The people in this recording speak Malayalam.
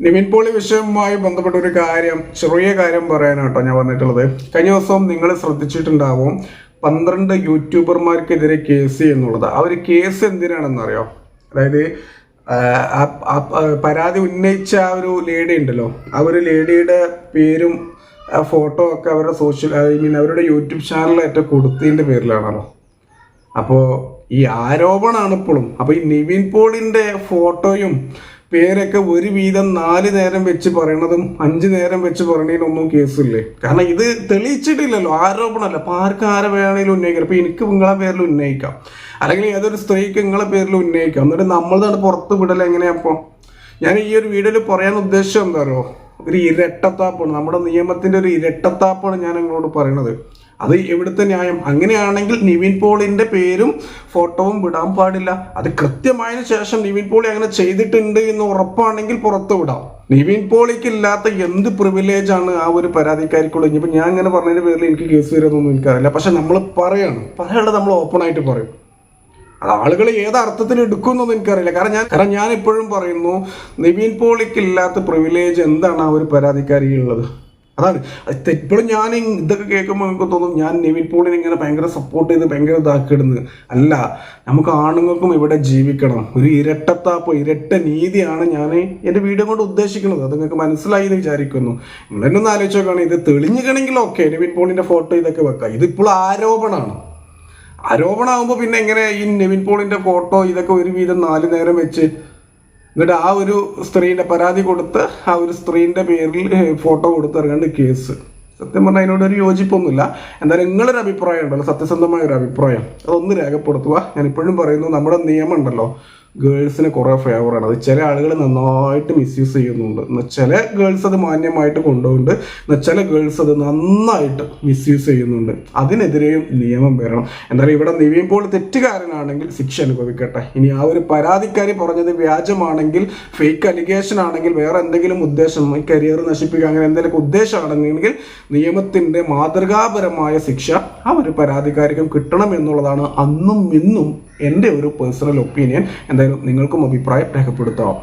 നിവിൻ പോളി വിഷയവുമായി ബന്ധപ്പെട്ട ഒരു കാര്യം ചെറിയ കാര്യം പറയാനാട്ടോ ഞാൻ വന്നിട്ടുള്ളത്. കഴിഞ്ഞ ദിവസം നിങ്ങൾ ശ്രദ്ധിച്ചിട്ടുണ്ടാവും പന്ത്രണ്ട് യൂട്യൂബർമാർക്കെതിരെ കേസ് എന്നുള്ളത് ആ ഒരു കേസ് എന്തിനാണെന്നറിയോ അതായത് പരാതി ഉന്നയിച്ച ആ ഒരു ലേഡി ഉണ്ടല്ലോ. ആ ഒരു ലേഡിയുടെ പേരും ഫോട്ടോ ഒക്കെ അവരുടെ സോഷ്യൽ ഐ മീൻ അവരുടെ യൂട്യൂബ് ചാനലായിട്ട് കൊടുത്തതിന്റെ പേരിലാണല്ലോ. അപ്പോൾ ഈ ആരോപണമാണ് ഇപ്പോഴും. അപ്പോൾ ഈ നിവിൻ പോളിന്റെ ഫോട്ടോയും പേരൊക്കെ ഒരു വീതം നാല് നേരം വെച്ച് പറയണതും അഞ്ച് നേരം വെച്ച് പറയണതിനൊന്നും കേസില്ലേ? കാരണം ഇത് തെളിയിച്ചിട്ടില്ലല്ലോ ആരോപണമല്ല. അപ്പം ആർക്ക് ആരെ വേണമെങ്കിലും ഉന്നയിക്കാം. അപ്പോൾ എനിക്ക് നിങ്ങളെ പേരിൽ ഉന്നയിക്കാം. അല്ലെങ്കിൽ ഏതൊരു സ്ത്രീക്ക് നിങ്ങളെ പേരിൽ ഉന്നയിക്കാം. എന്നിട്ട് നമ്മൾ തന്നെ പുറത്ത് വിടൽ എങ്ങനെയാപ്പോ ഞാൻ ഈ ഒരു വീഡിയോയിൽ പറയാൻ ഉദ്ദേശം എന്താ പറയുക ഒരു ഇരട്ടത്താപ്പാണ്. നമ്മുടെ നിയമത്തിന്റെ ഒരു ഇരട്ടത്താപ്പാണ് ഞാൻ നിങ്ങളോട് പറയണത്. അത് എവിടുത്തെ ന്യായം? അങ്ങനെയാണെങ്കിൽ നിവിൻ പോളിന്റെ പേരും ഫോട്ടോവും വിടാൻ പാടില്ല. അത് കൃത്യമായതിനു ശേഷം നിവിൻ പോളി അങ്ങനെ ചെയ്തിട്ടുണ്ട് എന്ന് ഉറപ്പാണെങ്കിൽ പുറത്തു വിടാം. നിവിൻ പോളിക്ക് ഇല്ലാത്ത എന്ത് പ്രിവിലേജ് ആണ് ആ ഒരു പരാതിക്കാരിക്കുള്ളത്? ഇനിയിപ്പോൾ ഞാൻ ഇങ്ങനെ പറഞ്ഞതിന്റെ പേരിൽ എനിക്ക് കേസ് വരുന്നൊന്നും എനിക്കറിയില്ല. പക്ഷെ നമ്മൾ പറയണം. പറയാനുള്ളത് നമ്മൾ ഓപ്പൺ ആയിട്ട് പറയും. അത് ആളുകൾ ഏത് അർത്ഥത്തിൽ എടുക്കുന്നൊന്നും എനിക്കറിയില്ല. കാരണം ഞാൻ കാരണം ഞാൻ ഇപ്പോഴും പറയുന്നു നിവിൻ പോളിക്ക് ഇല്ലാത്ത പ്രിവിലേജ് എന്താണ് ആ ഒരു പരാതിക്കാരിയുള്ളത് അതാണ്. അത് ഇപ്പോഴും ഞാൻ ഇതൊക്കെ കേൾക്കുമ്പോൾ നമുക്ക് തോന്നും ഞാൻ നെവിൻ പോളിനെ ഇങ്ങനെ ഭയങ്കര സപ്പോർട്ട് ചെയ്ത് ഭയങ്കര ഇതാക്കിയിടുന്നത്. അല്ല നമുക്ക് ആണുങ്ങൾക്കും ഇവിടെ ജീവിക്കണം. ഒരു ഇരട്ടത്താപ്പ് ഇരട്ട നീതിയാണ് ഞാൻ എന്റെ വീഡിയോ കൊണ്ട് ഉദ്ദേശിക്കുന്നത്. അത് നിങ്ങൾക്ക് മനസ്സിലായി എന്ന് വിചാരിക്കുന്നു. നിങ്ങളെന്നെ ഒന്ന് ആലോചിച്ച് നോക്കുകയാണ് ഇത് തെളിഞ്ഞുകണെങ്കിൽ ഓക്കെ നെവിൻ പോളിന്റെ ഫോട്ടോ ഇതൊക്കെ വെക്കാം. ഇതിപ്പോൾ ആരോപണമാണ് ആരോപണമാകുമ്പോൾ പിന്നെ എങ്ങനെ ഈ നെവിൻ പോളിന്റെ ഫോട്ടോ ഇതൊക്കെ ഒരു വീതം നാല് നേരം വെച്ച് എന്നിട്ട് ആ ഒരു സ്ത്രീന്റെ പരാതി കൊടുത്ത് ആ ഒരു സ്ത്രീന്റെ പേരിൽ ഫോട്ടോ കൊടുത്തിറങ്ങേണ്ട കേസ്. സത്യം പറഞ്ഞാൽ അതിനോട് ഒരു യോജിപ്പൊന്നുമില്ല. എന്തായാലും നിങ്ങളൊരു അഭിപ്രായം ഉണ്ടല്ലോ സത്യസന്ധമായ ഒരു അഭിപ്രായം. അതൊന്ന് രേഖപ്പെടുത്തുക. ഞാൻ ഇപ്പോഴും പറയുന്നു നമ്മുടെ നിയമം ഉണ്ടല്ലോ. ഗേൾസിന് കുറേ ഫേവറാണ് അത് ചില ആളുകൾ നന്നായിട്ട് മിസ്യൂസ് ചെയ്യുന്നുണ്ട്. എന്നാൽ ചില ഗേൾസ് അത് മാന്യമായിട്ട് കൊണ്ടുപോകുന്നുണ്ട്. എന്നാൽ ചില ഗേൾസ് അത് നന്നായിട്ട് മിസ്യൂസ് ചെയ്യുന്നുണ്ട്. അതിനെതിരെയും നിയമം വരണം. എന്തായാലും ഇവിടെ നിവിൻ പോൾ തെറ്റുകാരനാണെങ്കിൽ ശിക്ഷ അനുഭവിക്കട്ടെ. ഇനി ആ ഒരു പരാതിക്കാരി പറഞ്ഞത് വ്യാജമാണെങ്കിൽ ഫേക്ക് അലിഗേഷൻ ആണെങ്കിൽ വേറെ എന്തെങ്കിലും ഉദ്ദേശം കരിയർ നശിപ്പിക്കുക അങ്ങനെ എന്തെങ്കിലും ഉദ്ദേശമാണെങ്കിൽ നിയമത്തിന്റെ മാതൃകാപരമായ ശിക്ഷ ആ ഒരു പരാതിക്കാരിക്കും കിട്ടണം എന്നുള്ളതാണ് അന്നും ഇന്നും എന്റെ ഒരു പേഴ്സണൽ ഒപ്പീനിയൻ എന്തായാലും നിങ്ങൾക്കും അഭിപ്രായം രേഖപ്പെടുത്താം.